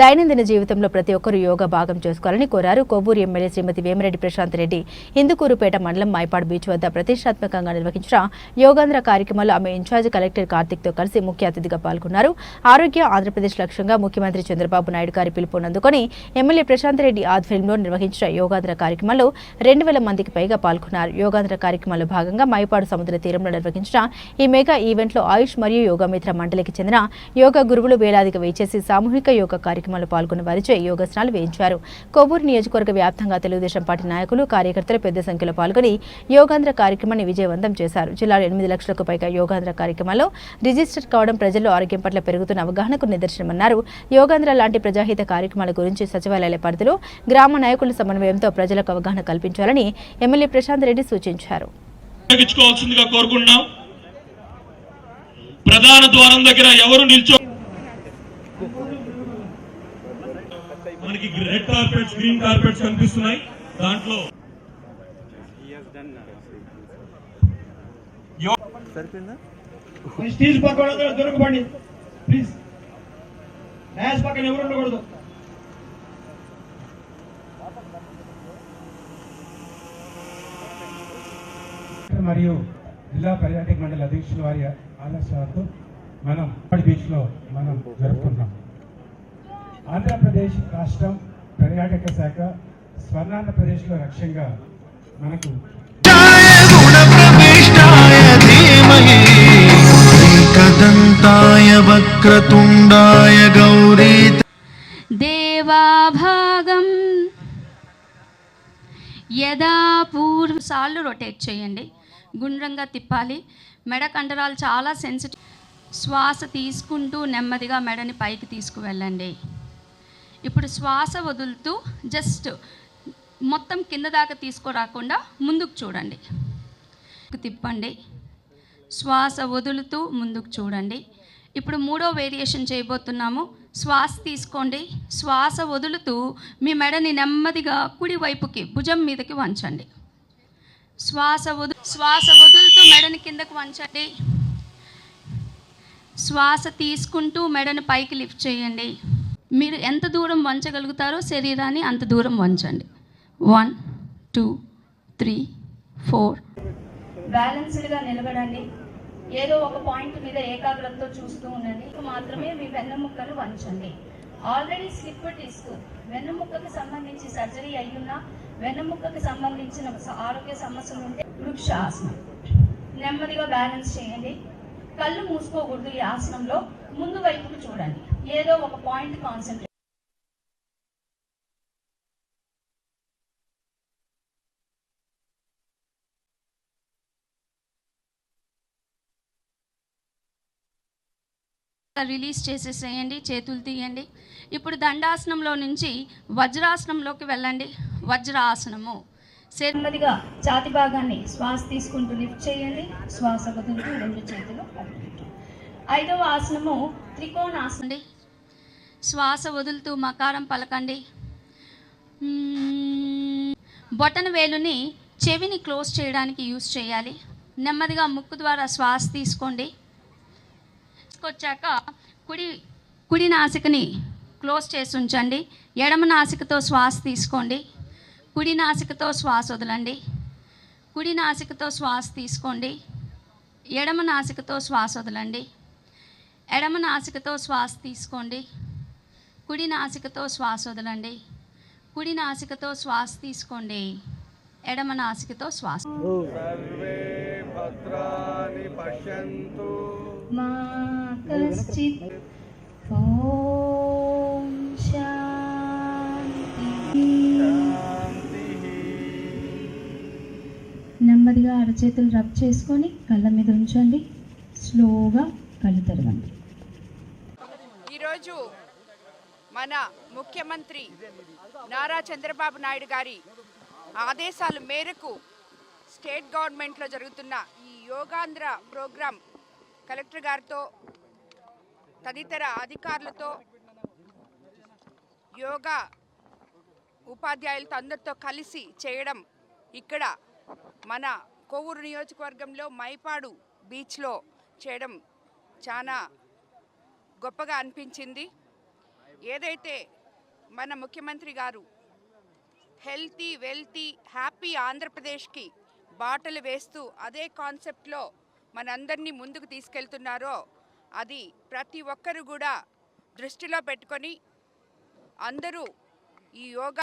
దైనందిన జీవితంలో ప్రతి ఒక్కరూ యోగా భాగం చేసుకోవాలని కోరారు. కొవ్వూరు ఎమ్మెల్యే శ్రీమతి వేమిరెడ్డి ప్రశాంత్ రెడ్డి. ఇందుకూరుపేట మండలం మైపాడు బీచ్ వద్ద ప్రతిష్టాత్మకంగా నిర్వహించిన యోగాంధ్ర కార్యక్రమంలో ఆమె ఇన్ఛార్జ్ కలెక్టర్ కార్తిక్తో కలిసి ముఖ్య అతిథిగా పాల్గొన్నారు. ఆరోగ్య ఆంధ్రప్రదేశ్ లక్ష్యంగా ముఖ్యమంత్రి చంద్రబాబు నాయుడు గారి పిలుపునందుకొని ఎమ్మెల్యే ప్రశాంత్ రెడ్డి ఆధ్వర్యంలో నిర్వహించిన యోగాంధ్ర కార్యక్రమంలో రెండు వేల మందికి పైగా పాల్గొన్నారు. యోగాంధ్ర కార్యక్రమంలో భాగంగా మైపాడు సముద్ర తీరంలో నిర్వహించిన ఈ మెగా ఈవెంట్లో ఆయుష్ మరియు యోగా మిత్ర మండలికి చెందిన యోగా గురువులు వేలాదిగా వేచేసి సామూహిక యోగా కార్యక్రమంలో పాల్గొన్న వారిచే యోగాసనాలు వేయించారు. కొవ్వూరు నియోజకవర్గ వ్యాప్తంగా తెలుగుదేశం పార్టీ నాయకులు కార్యకర్తలు పెద్ద సంఖ్యలో పాల్గొని యోగాంధ్ర కార్యక్రమాన్ని విజయవంతం చేశారు. జిల్లాలో ఎనిమిది లక్షలకు పైగా యోగాంధ్ర కార్యక్రమంలో రిజిస్టర్ కావడం ప్రజల్లో ఆరోగ్యం పట్ల పెరుగుతున్న అవగాహనకు నిదర్శనమన్నారు. యోగాంధ్ర లాంటి ప్రజాహిత కార్యక్రమాల గురించి సచివాలయాల పరిధిలో గ్రామ నాయకుల సమన్వయంతో ప్రజలకు అవగాహన కల్పించాలని ఎమ్మెల్యే ప్రశాంత్ రెడ్డి సూచించారు. కోరుకుంటున్నాం. ప్రధాన ద్వారం దగ్గర ఎవరు నిల్చో మనకి రెడ్ కార్పెట్స్ గ్రీన్ కార్పెట్స్ కనిపిస్తున్నాయి. దాంట్లో స్టేజ్ పక్కన వాళ్ళందరూ దొరకబండి ప్లీజ్. డాష్ పక్కన ఎవరు ఉండకూడదు. మరియు జిల్లా పర్యాటక మండలి అధ్యక్షుల వారి ఆలస్యాలతో మనం బీచ్లో మనం జరుపుకుంటాం ఆంధ్రప్రదేశ్ రాష్ట్రం పర్యాటక శాఖ స్వర్ణాంధ్రప్రదేశ్లో లక్ష్యంగా మనకు కదంతాయ వక్రతుండాయ గౌరీ దేవాభాగం. యదా పూర్వ సార్లు రొటేట్ చేయండి. గుండ్రంగా తిప్పాలి. మెడ కండరాలు చాలా సెన్సిటివ్ శ్వాస తీసుకుంటూ నెమ్మదిగా మెడని పైకి తీసుకువెళ్ళండి. ఇప్పుడు శ్వాస వదులుతూ జస్ట్ మొత్తం కింద దాకా తీసుకురాకుండా ముందుకు చూడండి. తిప్పండి. శ్వాస వదులుతూ ముందుకు చూడండి. ఇప్పుడు మూడో వేరియేషన్ చేయబోతున్నాము. శ్వాస తీసుకోండి. శ్వాస వదులుతూ మీ మెడని నెమ్మదిగా కుడివైపుకి భుజం మీదకి వంచండి. శ్వాస వదు శ్వాస వదులుతూ మెడని కిందకు వంచండి. శ్వాస తీసుకుంటూ మెడను పైకి లిఫ్ట్ చేయండి. మీరు ఎంత దూరం వంచగలుగుతారో శరీరాన్ని అంత దూరం వంచండి. వన్ టూ త్రీ ఫోర్ బ్యాలెన్స్డ్గా నిలబడండి. ఏదో ఒక పాయింట్ మీద ఏకాగ్రతతో చూస్తూ ఉండండి. మాత్రమే మీ వెన్నెముక్కలు వంచండి. ఆల్రెడీ స్లిప్ డిస్క్ వెన్నెముక్కకి సంబంధించి సర్జరీ అయ్యున్నా వెన్నెముక్కకి సంబంధించిన ఆరోగ్య సమస్యలు ఉంటే వృక్షాసనం. నెమ్మదిగా బ్యాలెన్స్ చేయండి. కళ్ళు మూసుకోకూడదు ఈ ఆసనంలో. ముందు వైపుకు చూడండి. ఏదో ఒక పాయింట్ కాన్సన్ట్రేట్ రిలీజ్ చేసేసేయండి చేతులు తీయండి. ఇప్పుడు దండాసనంలో నుంచి వజ్రాసనంలోకి వెళ్ళండి. వజ్రాసనము. నెమ్మదిగా ఛాతి భాగాన్ని శ్వాస తీసుకుంటూ లిఫ్ట్ చేయండి. శ్వాస వదులుతూ రెండు చేతులు. ఐదవ ఆసనము త్రికోణాసనం. శ్వాస వదులుతూ మకారం పలకండి. బొటన వేలుని చెవిని క్లోజ్ చేయడానికి యూస్ చేయాలి. నెమ్మదిగా ముక్కు ద్వారా శ్వాస తీసుకోండి. తీసుకొచ్చాక కుడి కుడి నాసికని క్లోజ్ చేసి ఉంచండి. ఎడమ నాసికతో శ్వాస తీసుకోండి. కుడి నాసికతో శ్వాస వదలండి. కుడి నాసికతో శ్వాస తీసుకోండి. ఎడమ నాసికతో శ్వాస వదలండి. ఎడమ నాసికతో శ్వాస తీసుకోండి. కుడి నాసికతో శ్వాస వదలండి. కుడి నాసికతో శ్వాస తీసుకోండి. ఎడమ నాసికతో శ్వాస. నెమ్మదిగా అరచేతులు రబ్ చేసుకొని కళ్ళ మీద ఉంచండి. స్లోగా కళ్ళు తెరవండి. ఈరోజు మన ముఖ్యమంత్రి నారా చంద్రబాబు నాయుడు గారి ఆదేశాల మేరకు స్టేట్ గవర్నమెంట్లో జరుగుతున్న ఈ యోగాంధ్ర ప్రోగ్రాం కలెక్టర్ గారితో తదితర అధికారులతో యోగా ఉపాధ్యాయులతో అందరితో కలిసి చేయడం ఇక్కడ మన కొవ్వూరు నియోజకవర్గంలో మైపాడు బీచ్లో చేయడం చాలా గొప్పగా అనిపించింది. ఏదైతే మన ముఖ్యమంత్రి గారు హెల్తీ వెల్తీ హ్యాపీ ఆంధ్రప్రదేశ్కి బాటలు వేస్తూ అదే కాన్సెప్ట్లో మనందరినీ ముందుకు తీసుకెళ్తున్నారో అది ప్రతి ఒక్కరు కూడా దృష్టిలో పెట్టుకొని అందరూ ఈ యోగా